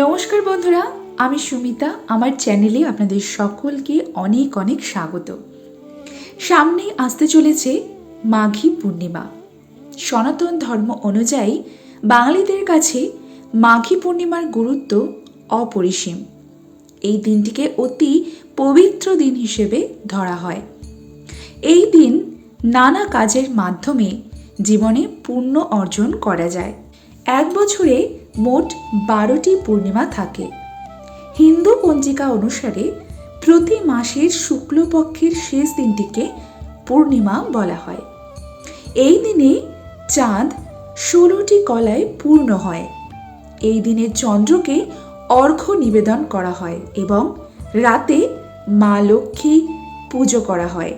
নমস্কার বন্ধুরা, আমি সুমিতা। আমার চ্যানেলে আপনাদের সকলকে অনেক অনেক স্বাগত। সামনে আসতে চলেছে মাঘী পূর্ণিমা। সনাতন ধর্ম অনুযায়ী বাঙালিদের কাছে মাঘী পূর্ণিমার গুরুত্ব অপরিসীম। এই দিনটিকে অতি পবিত্র দিন হিসেবে ধরা হয়। এই দিন নানা কাজের মাধ্যমে জীবনে পূর্ণ অর্জন করা যায়। এক বছরে মোট বারোটি পূর্ণিমা থাকে। হিন্দু পঞ্জিকা অনুসারে প্রতি মাসের শুক্লপক্ষের শেষ দিনটিকে পূর্ণিমা বলা হয়। এই দিনে চাঁদ ষোলোটি কলায় পূর্ণ হয়। এই দিনে চন্দ্রকে অর্ঘ্য নিবেদন করা হয় এবং রাতে মা লক্ষ্মী পুজো করা হয়।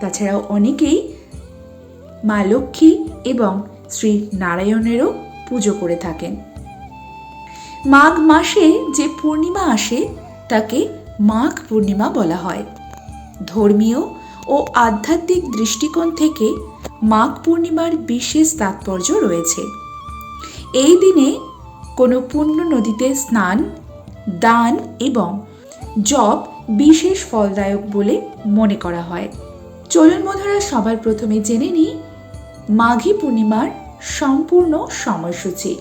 তাছাড়াও অনেকেই মা লক্ষ্মী এবং শ্রী নারায়ণেরও পুজো করে থাকেন। মাঘ মাসে যে পূর্ণিমা আসে, তাকে মাঘ পূর্ণিমা বলা হয়। ধর্মীয় ও আধ্যাত্মিক দৃষ্টিকোণ থেকে মাঘ পূর্ণিমার বিশেষ তাৎপর্য রয়েছে। এই দিনে কোনো পুণ্য নদীতে স্নান, দান এবং জপ বিশেষ ফলদায়ক বলে মনে করা হয়। চলুন বন্ধুরা, সবার প্রথমে জেনে নিই মাঘী পূর্ণিমার সম্পূর্ণ সময়সূচি।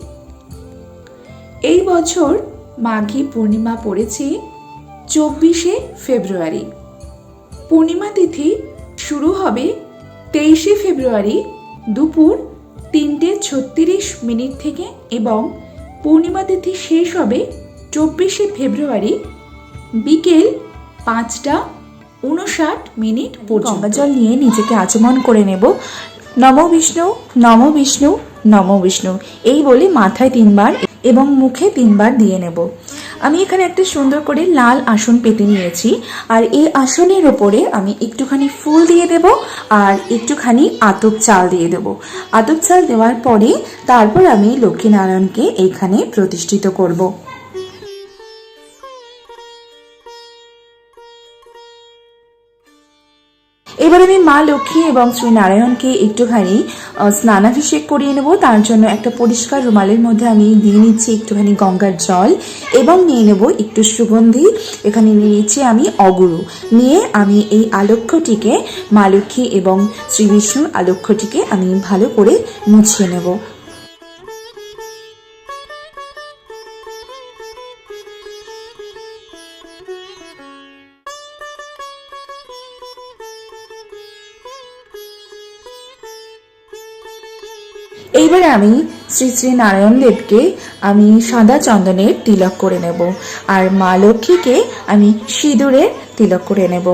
এই বছর মাঘী পূর্ণিমা পড়েছে চব্বিশে ফেব্রুয়ারি। পূর্ণিমা তিথি শুরু হবে তেইশে ফেব্রুয়ারি দুপুর তিনটে ছত্রিশ মিনিট থেকে এবং পূর্ণিমা তিথি শেষ হবে চব্বিশে ফেব্রুয়ারি বিকেল পাঁচটা উনষাট মিনিট পর্যন্ত। জল নিয়ে নিজেকে আচমন করে নেব। নম বিষ্ণু নম বিষ্ণু নম বিষ্ণু। এই বলে মাথায় তিনবার এবং মুখে তিনবার দিয়ে নেব। আমি এখানে একটা সুন্দর করে লাল আসন পেতে নিয়েছি আর এই আসনের ওপরে আমি একটুখানি ফুল দিয়ে দেব আর একটুখানি আতপ চাল দিয়ে দেব। আতপ চাল দেওয়ার পরে তারপর আমি লক্ষ্মীনারায়ণকে এখানে প্রতিষ্ঠিত করব। মা লক্ষ্মী এবং শ্রী নারায়ণকে একটুখানি স্নানাভিষেক করিয়ে নেব। তার জন্য একটা পরিষ্কার রুমালের মধ্যে আমি দিয়ে নিচ্ছি একটুখানি গঙ্গার জল এবং নিয়ে নেব একটু সুগন্ধি। এখানে নিয়ে নিচ্ছি আমি অগুরু। নিয়ে আমি এই আলক্ষ্যটিকে মা লক্ষ্মী এবং শ্রী বিষ্ণুর আলক্ষ্যটিকে আমি ভালো করে মুছিয়ে নেব। আমি শ্রী শ্রী নারায়ণ দেবকে আমি সাদা চন্দনের তিলক করে নেব। আর মা লক্ষ্মীকে আমি সিঁদুরের তিলক করে নেব।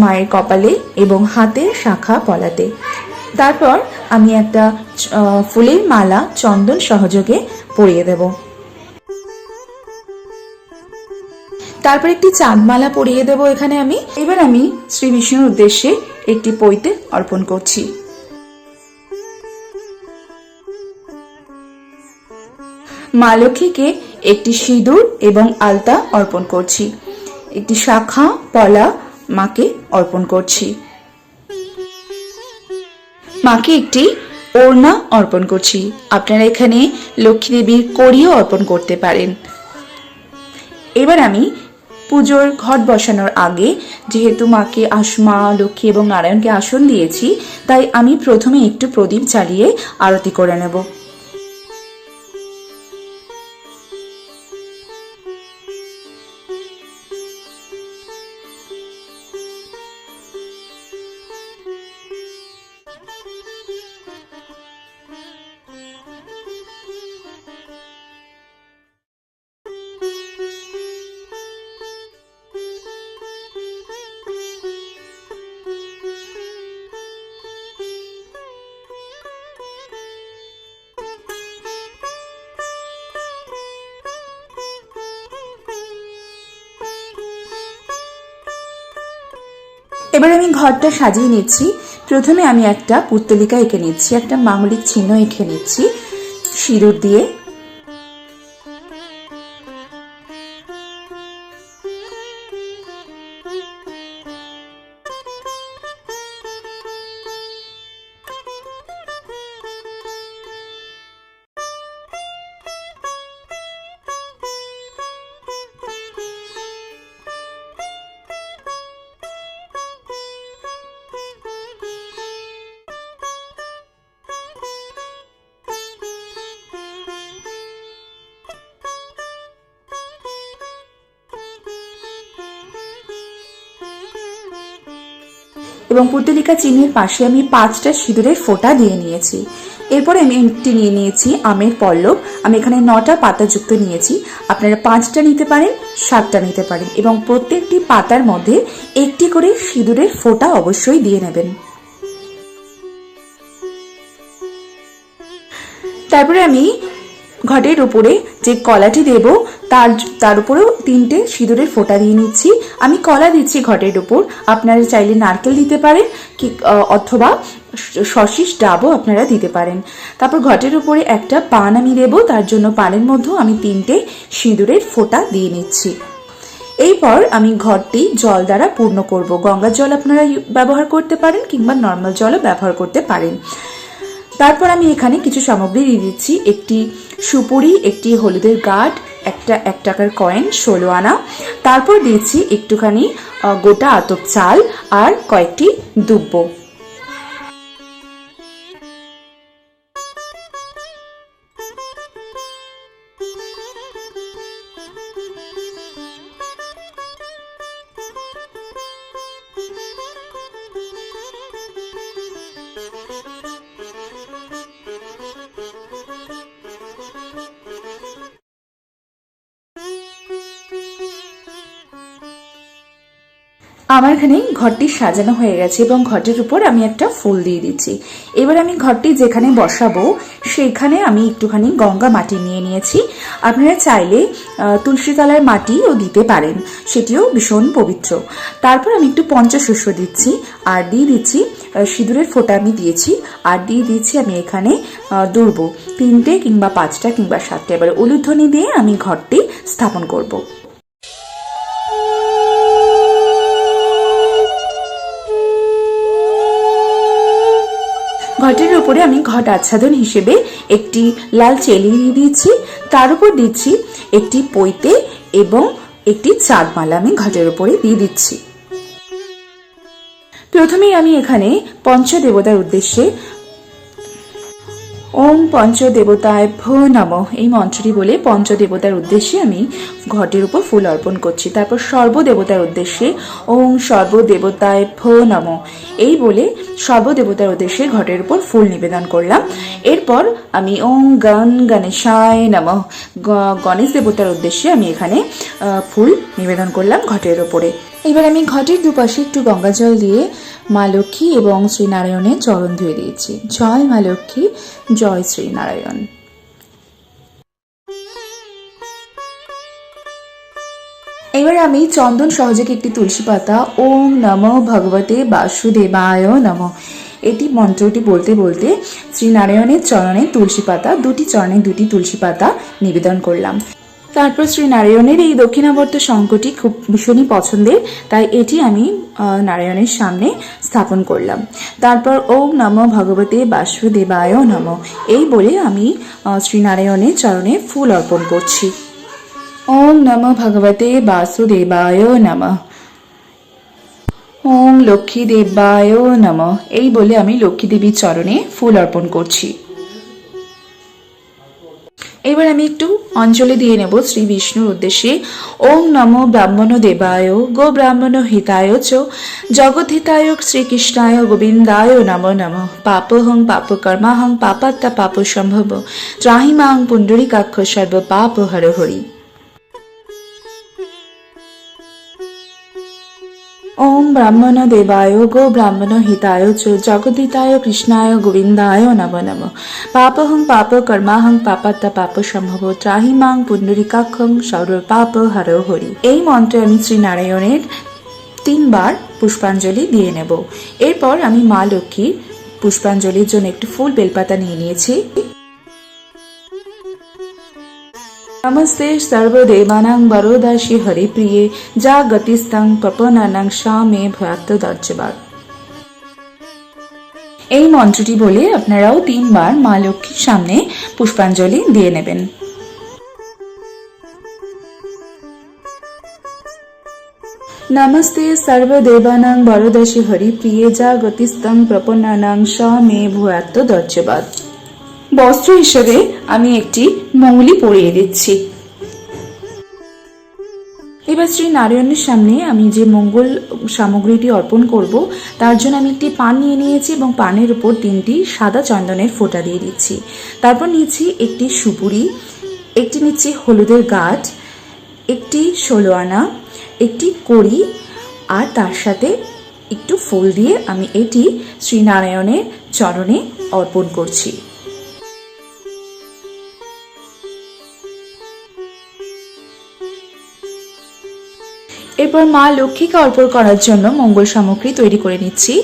মায়ের কপালে এবং হাতে শাখা পলাতে। তারপর আমি একটা ফুলের মালা চন্দন সহযোগে পরিয়ে দেব। তারপর একটি চাঁদমালা পরিয়ে দেব এখানে আমি। এবার আমি শ্রী বিষ্ণুর উদ্দেশ্যে একটি পৈতে অর্পণ করছি। মা লক্ষ্মীকে একটি সিঁদুর এবং আলতা অর্পণ করছি। একটি শাখা পলা মাকে অর্পণ করছি। মাকে একটি ওড়না অর্পণ করছি। আপনারা এখানে লক্ষ্মী দেবীর কড়িও অর্পণ করতে পারেন। এবার আমি পুজোর ঘট বসানোর আগে, যেহেতু মাকে আসমা, লক্ষ্মী এবং নারায়ণকে আসন দিয়েছি, তাই আমি প্রথমে একটু প্রদীপ জ্বালিয়ে আরতি করে নেব। এবার আমি ঘরটা সাজিয়ে নিচ্ছি। প্রথমে আমি একটা পুত্তলিকা এঁকে নিচ্ছি, একটা মাঙ্গলিক চিহ্ন এঁকে নিচ্ছি, সিঁদুর দিয়ে। এবং পুতলিকা চিহ্নের পাশে আমি পাঁচটা সিঁদুরের ফোঁটা দিয়ে নিয়েছি। এরপরে আমি একটি নিয়ে নিয়েছি আমের পল্লব। আমি এখানে নটা পাতাযুক্ত নিয়েছি। আপনারা পাঁচটা নিতে পারেন, সাতটা নিতে পারেন এবং প্রত্যেকটি পাতার মধ্যে একটি করে সিঁদুরের ফোঁটা অবশ্যই দিয়ে নেবেন। তারপরে আমি ঘটের উপরে যে কলাটি দেব তার তার উপরেও তিনটে সিঁদুরের ফোঁটা দিয়ে নিচ্ছি। আমি কলা দিচ্ছি ঘটের উপর। আপনারা চাইলে নারকেল দিতে পারেন, কি অথবা সশিস ডাবও আপনারা দিতে পারেন। তারপর ঘটের উপরে একটা পান আমি দেবো, তার জন্য পানের মধ্যেও আমি তিনটে সিঁদুরের ফোঁটা দিয়ে নিচ্ছি। এরপর আমি ঘরটি জল দ্বারা পূর্ণ করব। গঙ্গার জল আপনারা ব্যবহার করতে পারেন কিংবা নর্মাল জলও ব্যবহার করতে পারেন। তারপর আমি এখানে কিছু সামগ্রী দিয়ে দিচ্ছি। একটি সুপুরি, একটি হলুদের গাঢ় একটা, এক টাকার কয়েন ষোলো আনা। তারপর দিয়েছি একটুখানি গোটা আতপ চাল আর কয়েকটি দুব্ব। আমার এখানে ঘরটি সাজানো হয়ে গেছে এবং ঘরটির উপর আমি একটা ফুল দিয়ে দিচ্ছি। এবার আমি ঘরটি যেখানে বসাবো সেইখানে আমি একটুখানি গঙ্গা মাটি নিয়ে নিয়েছি। আপনারা চাইলে আহ, তুলসী তলার মাটিও দিতে পারেন সেটিও ভীষণ পবিত্র। তারপর আমি একটু পঞ্চশস্য দিচ্ছি আর দিয়ে দিচ্ছি সিঁদুরের ফোঁটা আমি দিয়েছি আর দিয়ে দিচ্ছি আমি এখানে দুর্ব তিনটে কিংবা পাঁচটা কিংবা সাতটা। এবার উলুধ্বনি দিয়ে আমি ঘরটি স্থাপন করব। ঘটের উপরে আমি ঘট আচ্ছাদন হিসেবে একটি লাল চেলি দিয়ে দিয়েছি। তার উপর দিচ্ছি একটি পৈতে এবং একটি চাঁদমালা আমি ঘটের উপরে দিয়ে দিচ্ছি। প্রথমেই আমি এখানে পঞ্চদেবতার উদ্দেশ্যে ওম পঞ্চদেবতায় ভো নম। এই মন্ত্রটি বলে পঞ্চদেবতার উদ্দেশ্যে আমি ঘটের উপর ফুল অর্পণ করছি। তারপর সর্বদেবতার উদ্দেশ্যে ওম সর্বদেবতায় ভো নম। এই বলে সর্বদেবতার উদ্দেশ্যে ঘটের উপর ফুল নিবেদন করলাম। এরপর আমি ওম গণ গণেশায় নম। গণেশ দেবতার উদ্দেশ্যে আমি এখানে ফুল নিবেদন করলাম ঘটের উপরে। এবার আমি ঘটের দুপাশে একটু গঙ্গা জল দিয়ে মা লক্ষ্মী এবং শ্রীনারায়ণের চরণ ধুয়ে দিয়েছি। জয় মা লক্ষ্মী, জয় শ্রীনারায়ণ। এবার আমি চন্দন সহযোগে একটি তুলসী পাতা, ওম নম ভগবতে বাসুদেবায় নম। এটি মন্ত্রটি বলতে বলতে শ্রীনারায়ণের চরণে তুলসী পাতা, দুটি চরণে দুটি তুলসী পাতা নিবেদন করলাম। তারপর শ্রী নারায়ণের এই দক্ষিণাবর্ত শঙ্কটি খুব ভীষণই পছন্দের, তাই এটি আমি নারায়ণের সামনে স্থাপন করলাম। তারপর ওম নম ভগবতে বাসুদেবায় নম। এই বলে আমি শ্রী নারায়ণের চরণে ফুল অর্পণ করছি। ওম নম ভগবতে বাসুদেবায় নম। ওম লক্ষ্মী দেবায় নম। এই বলে আমি লক্ষ্মী দেবীর চরণে ফুল অর্পণ করছি। এবার আমি একটু অঞ্জলি দিয়ে নেব শ্রী বিষ্ণুর উদ্দেশ্যে। ওম নমো ব্রাহ্মণ দেবায়, গো ব্রাহ্মণ হিতায় চ জগদ্ধিতায় শ্রীকৃষ্ণায় গোবিন্দায় নমো নম। পাপহং পাপ কর্মাহং পাপাত্তা পাপ সম্ভব ত্রাহিমাং পুণ্ডরীকাক্ষ সর্ব পাপ হর হরি। ওম ব্রাহ্মণ দেবায় গো ব্রাহ্মণ হিতায় চ জগদিতায় কৃষ্ণায় গোবিন্দায় নম নম পাপহং পাপ কর্মাহং পাপাত্তা পাপ সম্ভব ত্রাহিমাং পুণ্ডরিকাক্ষং সর্ব পাপ হর হরি এই মন্ত্রে আমি শ্রী নারায়ণের তিনবার পুষ্পাঞ্জলি দিয়ে নেব। এরপর আমি মা লক্ষ্মীর পুষ্পাঞ্জলির জন্য একটু ফুল বেলপাতা নিয়ে নিয়েছি। नमस्ते सर्वदेवानां वरोदासि हरिप्रिये जा गतिस्तं पपनानां शा मे ভয়াত্ম দর্জবাদ এই মন্ত্রটি বলে আপনারাও তিনবার মা লক্ষ্মীর সামনে পুষ্পাঞ্জলি দিয়ে নেবেন নমস্তে সর্বদেবানাং বরদাসি হরিপ্রিয়ে যা গতিস্তং প্রপন্নানাং স মে ভূয়াত্ম দর্জবাদ বস্ত্র হিসেবে আমি একটি মৌলি পরিয়ে দিচ্ছি। এবার শ্রী নারায়ণের সামনে আমি যে মঙ্গল সামগ্রীটি অর্পণ করব, তার জন্য আমি একটি পান নিয়ে নিয়েছি এবং পানের উপর তিনটি সাদা চন্দনের ফোঁটা দিয়ে দিচ্ছি। তারপর নিচ্ছি একটি সুপুরি, একটি নিচ্ছি হলুদের গাঠ একটি ষোলো আনা, একটি কড়ি, আর তার সাথে একটু ফুল দিয়ে আমি এটি শ্রীনারায়ণের চরণে অর্পণ করছি। এরপর মা লক্ষ্মীকে অর্পণ করার জন্য মঙ্গল সামগ্রী তৈরি করে নিচ্ছি।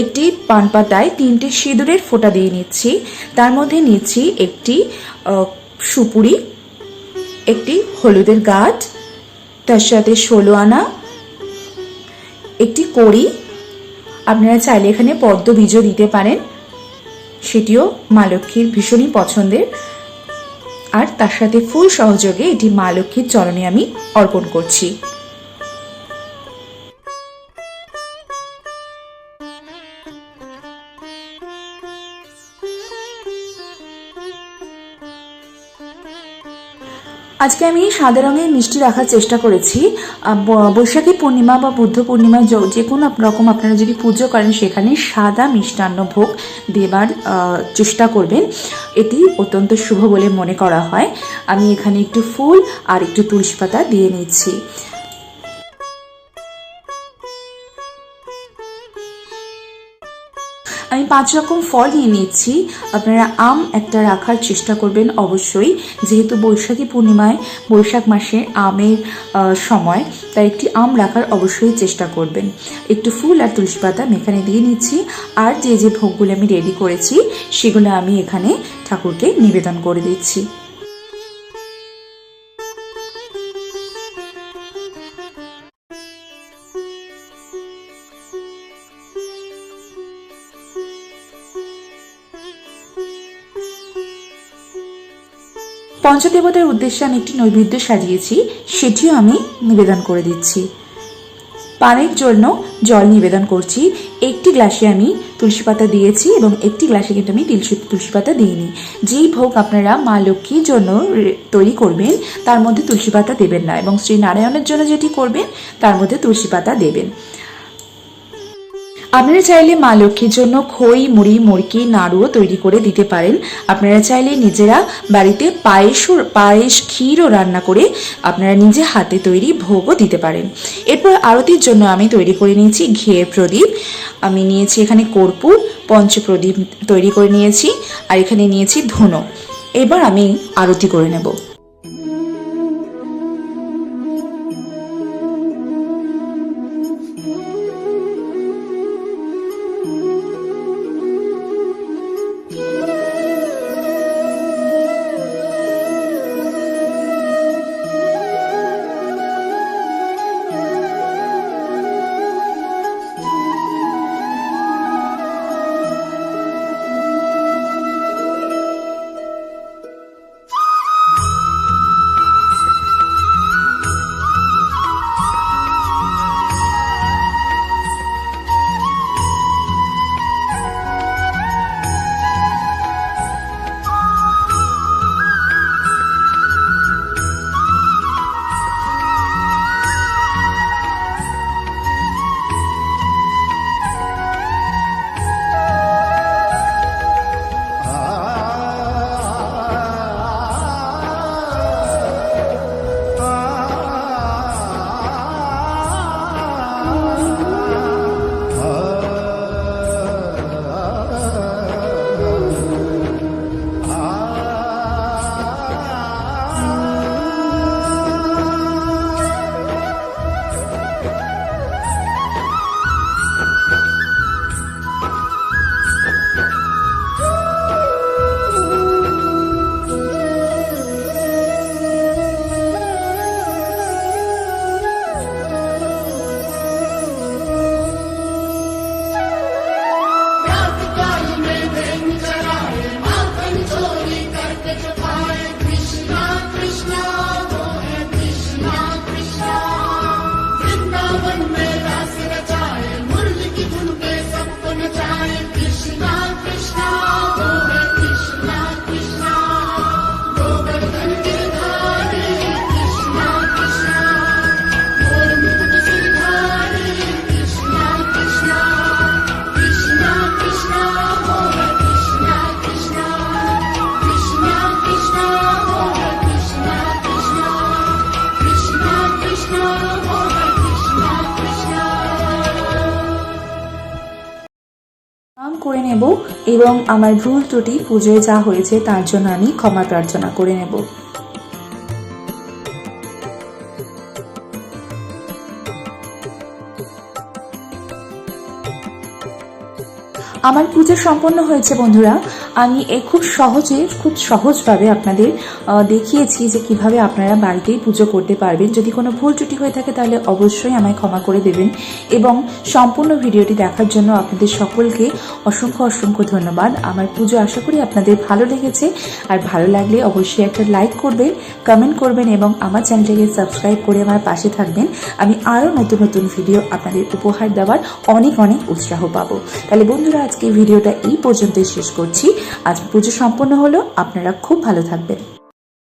একটি পান পাতায় তিনটে সিঁদুরের ফোঁটা দিয়ে নিচ্ছি। তার মধ্যে নিচ্ছি একটি সুপুরি, একটি হলুদের গাঠ তার সাথে ষোলো আনা, একটি কড়ি। আপনারা চাইলে এখানে পদ্ম বীজও দিতে পারেন। সেটিও মা লক্ষ্মীর ভীষণই পছন্দের। আর তার সাথে ফুল সহযোগে এটি মা লক্ষ্মীর চরণে আমি অর্পণ করছি। আজকে আমি সাদা রঙের মিষ্টি রাখার চেষ্টা করেছি। বৈশাখী পূর্ণিমা বা বুদ্ধ পূর্ণিমা য- কোনো রকম আপনারা যদি পুজো করেন, সেখানে সাদা মিষ্টান্ন ভোগ দেবার চেষ্টা করবেন। এটি অত্যন্ত শুভ বলে মনে করা হয়। আমি এখানে একটু ফুল আর একটু তুলসী পাতা দিয়ে নিচ্ছি। আমি পাঁচ রকম ফল নিয়ে নিচ্ছি আপনারা আম একটা রাখার চেষ্টা করবেন অবশ্যই, যেহেতু বৈশাখী পূর্ণিমায়, বৈশাখ মাসে আমের সময়, তাই একটি আম রাখার অবশ্যই চেষ্টা করবেন। একটু ফুল আর তুলসী পাতা আমি এখানে দিয়ে নিচ্ছি, আর যে যে ভোগগুলো আমি রেডি করেছি, সেগুলো আমি এখানে ঠাকুরকে নিবেদন করে দিচ্ছি। পঞ্চদেবতার উদ্দেশ্যে আমি একটি নৈবেদ্য সাজিয়েছি, সেটিও আমি নিবেদন করে দিচ্ছি। পানের জন্য জল নিবেদন করছি। একটি গ্লাসে আমি তুলসী পাতা দিয়েছি এবং একটি গ্লাসে কিন্তু আমি তুলসী তুলসী পাতা দিইনি। যেই ভোগ আপনারা মা লক্ষ্মীর জন্য তৈরি করবেন, তার মধ্যে তুলসী পাতা দেবেন না এবং শ্রী নারায়ণের জন্য যেটি করবেন, তার মধ্যে তুলসী পাতা দেবেন। আপনারা চাইলে মা লক্ষ্মীর জন্য খই, মুড়ি মুরকি নাড়ুও তৈরি করে দিতে পারেন। আপনারা চাইলে নিজেরা বাড়িতে পায়েসও পায়েস ক্ষীরও রান্না করে আপনারা নিজে হাতে তৈরি ভোগও দিতে পারেন। এরপর আরতির জন্য আমি তৈরি করে নিয়েছি ঘিয়ের প্রদীপ। আমি নিয়েছি এখানে কর্পূর, পঞ্চপ্রদীপ তৈরি করে নিয়েছি, আর এখানে নিয়েছি ধুনো। এবার আমি আরতি করে নেব। এবং আমার ভুল ত্রুটি পুজোয় যা হয়েছে তার জন্য আমি ক্ষমা প্রার্থনা করে নেব। আমার পুজো সম্পন্ন হয়েছে, বন্ধুরা। আমি এ খুব সহজে, খুব সহজভাবে আপনাদের দেখিয়েছি যে কীভাবে আপনারা বাড়িতেই পুজো করতে পারবেন। যদি কোনো ভুল ত্রুটি হয়ে থাকে, তাহলে অবশ্যই আমায় ক্ষমা করে দেবেন। এবং সম্পূর্ণ ভিডিওটি দেখার জন্য আপনাদের সকলকে অসংখ্য অসংখ্য ধন্যবাদ। আমার পুজো আশা করি আপনাদের ভালো লেগেছে। আর ভালো লাগলে অবশ্যই একটা লাইক করবেন, কমেন্ট করবেন এবং আমার চ্যানেলটিকে সাবস্ক্রাইব করে আমার পাশে থাকবেন। আমি আরও নতুন নতুন ভিডিও আপনাদের উপহার দেওয়ার অনেক অনেক উৎসাহ পাবো। তাহলে বন্ধুরা আজকে ভিডিওটা এই পর্যন্তই শেষ করছি। আজ পুজো সম্পন্ন হলো। আপনারা খুব ভালো থাকবেন।